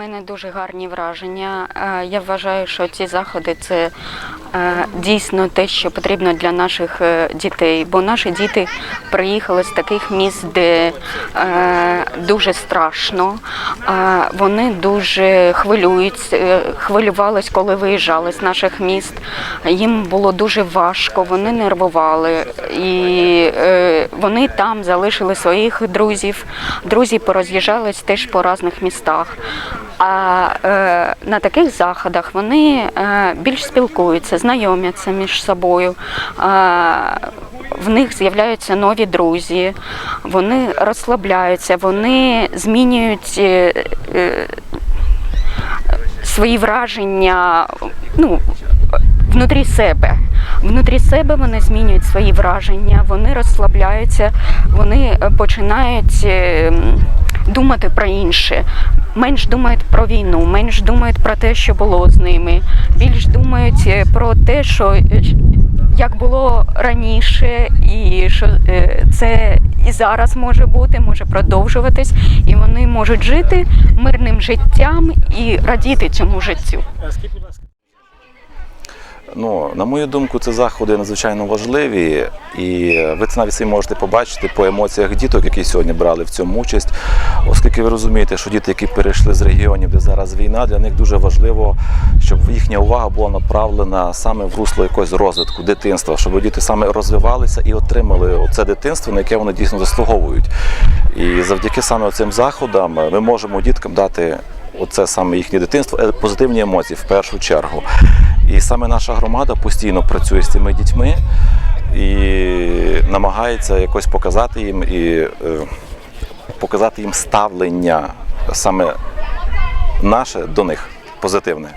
Мене дуже гарні враження. Е, Я вважаю, що ці заходи це е, дійсно те, що потрібно для наших е, дітей. Бо наші діти приїхали з таких міст, де дуже страшно. Вони дуже хвилюються, хвилювались, коли виїжджали з наших міст. Їм було дуже важко, вони нервували. І вони там залишили своїх друзів. Друзі пороз'їжджались теж по різних містах. А е, на таких заходах вони е, більш спілкуються, знайомляться між собою. Е, в них з'являються нові друзі, вони розслабляються, вони змінюють е, е, свої враження ну, внутрі себе. Внутрі себе вони змінюють свої враження, вони розслабляються, вони е, починають е, м, думати про інше. Менш думають про війну, менш думають про те, що було з ними, більш думають е, про те, що е, як було раніше, і що е, це і зараз може бути, може продовжуватись, і вони можуть жити мирним життям і радіти цьому життю. Ну, на мою думку, це заходи надзвичайно важливі, і ви це навіть самі можете побачити по емоціях діток, які сьогодні брали в цьому участь, оскільки ви розумієте, що діти, які перейшли з регіонів, де зараз війна, для них дуже важливо, щоб їхня увага була направлена саме в русло якогось розвитку дитинства, щоб діти саме розвивалися і отримали це дитинство, на яке вони дійсно заслуговують. І завдяки саме цим заходам ми можемо діткам дати. Оце саме їхнє дитинство, е, позитивні емоції в першу чергу. І саме наша громада постійно працює з цими дітьми і намагається якось показати їм і е, показати їм ставлення саме наше до них позитивне.